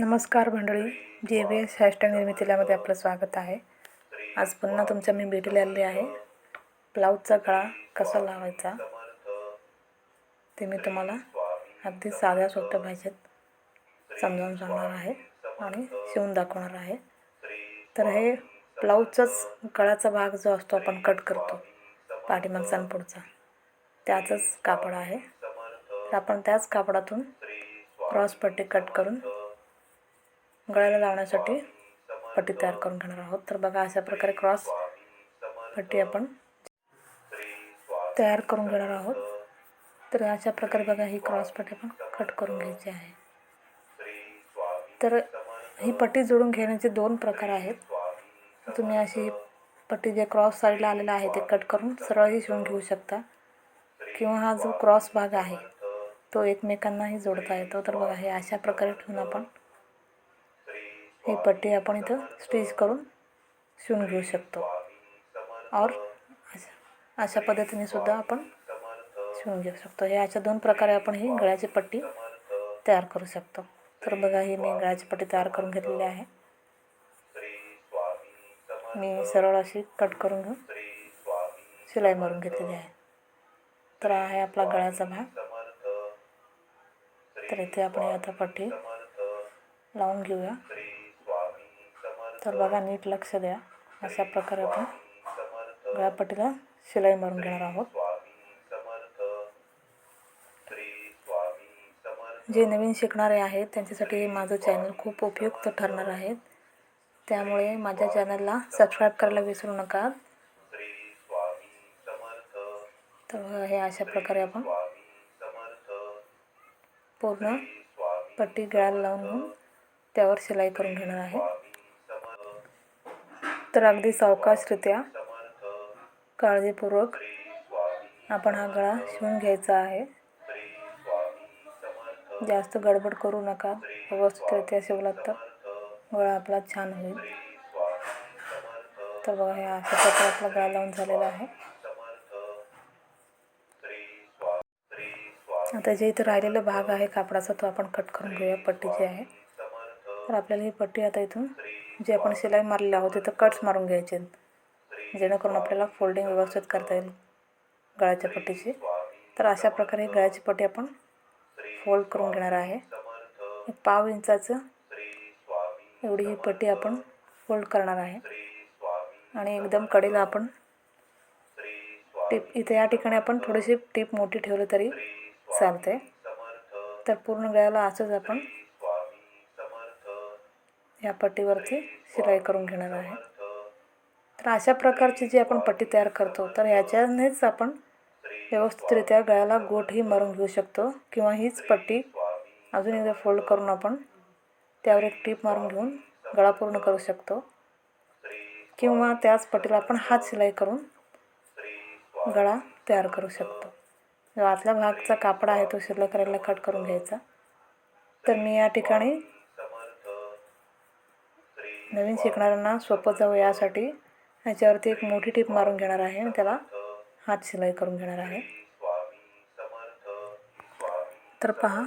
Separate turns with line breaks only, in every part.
नमस्कार मंडळी जे बी एस हॅशटॅग निर्मितीलामध्ये आपलं स्वागत आहे. आज पुन्हा तुमच्या मी भेटीला आलेली आहे. ब्लाऊजचा गळा कसा लावायचा ते मी तुम्हाला अगदी साध्या सोप्या भाषेत समजावून सांगणार आहे आणि शिवून दाखवणार आहे. तर हे ब्लाऊजचाच गळाचा भाग जो असतो आपण कट करतो पाठीमागचा पुढचा त्याचंच कापड आहे. तर आपण त्याच कापडातून क्रॉस पट्टी कट करून गळ्याला लावण्यासाठी पट्टी तयार करून घेणार आहोत. तर बघा अशा प्रकारे क्रॉस पट्टी आपण तयार करून घेणार आहोत. तर अशा प्रकारे बघा ही क्रॉस पट्टी आपण कट करून घ्यायची आहे. तर ही पट्टी जोडून घेण्याचे दोन प्रकार आहेत. तुम्ही अशी पट्टी जे क्रॉस साईडला आलेला आहे ते कट करून सरळही शिवून घेऊ शकता. किंवा हा जो क्रॉस भाग आहे तो एकमेकांनाही जोडता येतो. तर बघा हे अशा प्रकारे ठेवून आपण ही पट्टी आपण इथं स्टिच करून शिवून घेऊ शकतो. और अशा अशा पद्धतीने सुद्धा आपण शिवून घेऊ शकतो. हे अशा दोन प्रकारे आपण ही गळ्याची पट्टी तयार करू शकतो. तर बघा ही मी गळ्याची पट्टी तयार करून घेतलेली आहे. मी सरळ अशी कट करून घेऊन शिलाई मारून घेतलेली आहे. तर हा आहे आपला गळ्याचा भाग. तर इथे आपण आता पट्टी लावून घेऊया. तर बघा नीट लक्ष द्या. अशा प्रकारे आपण गळ्यापट्टीला शिलाई मारून घेणार आहोत. जे नवीन शिकणारे आहेत त्यांच्यासाठी माझं चॅनल खूप उपयुक्त ठरणार आहे त्यामुळे माझ्या चॅनलला सबस्क्राईब करायला विसरू नका. तर हे अशा प्रकारे आपण पूर्ण पट्टी गळ्याला लावून त्यावर शिलाई करून घेणार आहे. तर अगदी सावकाशरित्या काळजीपूर्वक आपण हा गळा शिवून घ्यायचा आहे. जास्त गडबड करू नका. व्यवस्थितरित्या शिवलात तर गळा आपला छान होईल. तर बघा हे अशा प्रकारे आपला गळा लावून झालेला आहे. आता जे इथं राहिलेला भाग आहे कापडाचा तो आपण कट करून घेऊया. पट्टी जी आहे तर आपल्याला ही पट्टी आता इथून. जे आपण शिलाई मारलेली आहोत तिथं कट्स मारून घ्यायचे आहेत. जेणेकरून आपल्याला फोल्डिंग व्यवस्थित करता येईल गळ्याच्या पट्टीची. तर अशा प्रकारे गळ्याची पट्टी आपण फोल्ड करून घेणार आहे. पाव इंचाचं एवढी ही पट्टी आपण फोल्ड करणार आहे. आणि एकदम कडेला आपण टीप इथे या ठिकाणी आपण थोडीशी टीप मोठी ठेवली तरी चालते तर पूर्ण गळ्याला असंच आपण या पट्टीवरती शिलाई करून घेणार आहे. तर अशा प्रकारची जी आपण पट्टी तयार करतो तर ह्याच्यानेच आपण व्यवस्थितरित्या गळ्याला गोठही मारून घेऊ शकतो किंवा हीच पट्टी अजून एकदा फोल्ड करून आपण त्यावर एक टीप मारून घेऊन गळा पूर्ण करू शकतो. किंवा त्याच पट्टीला आपण हात शिलाई करून गळा तयार करू शकतो. जो आतल्या भागचा कापड आहे तो शिल्लक करायला कट करून घ्यायचा. तर मी या ठिकाणी नवीन शिकणाऱ्यांना सोपं जावं यासाठी ह्याच्यावरती एक मोठी टीप मारून घेणार आहे आणि त्याला हात शिलाई करून घेणार आहे. तर पहा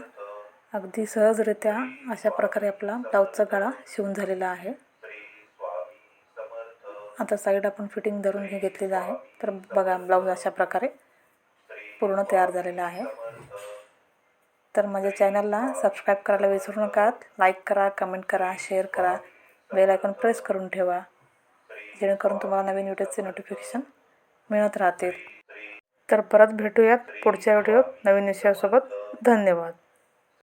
अगदी सहजरित्या अशा प्रकारे आपला ब्लाऊजचा गळा शिवून झालेला आहे. आता साईड आपण फिटिंग धरून हे घेतलेलं आहे. तर बघा ब्लाऊज अशा प्रकारे पूर्ण तयार झालेला आहे. तर माझ्या चॅनलला सबस्क्राईब करायला विसरू नका लाईक करा कमेंट करा शेअर करा. बेल आयकॉन प्रेस करून ठेवा जेणेकरून तुम्हाला नवीन व्हिडिओचे नोटिफिकेशन मिळत राहतील. तर परत भेटूयात पुढच्या व्हिडिओत. नवीन विषयासोबत धन्यवाद.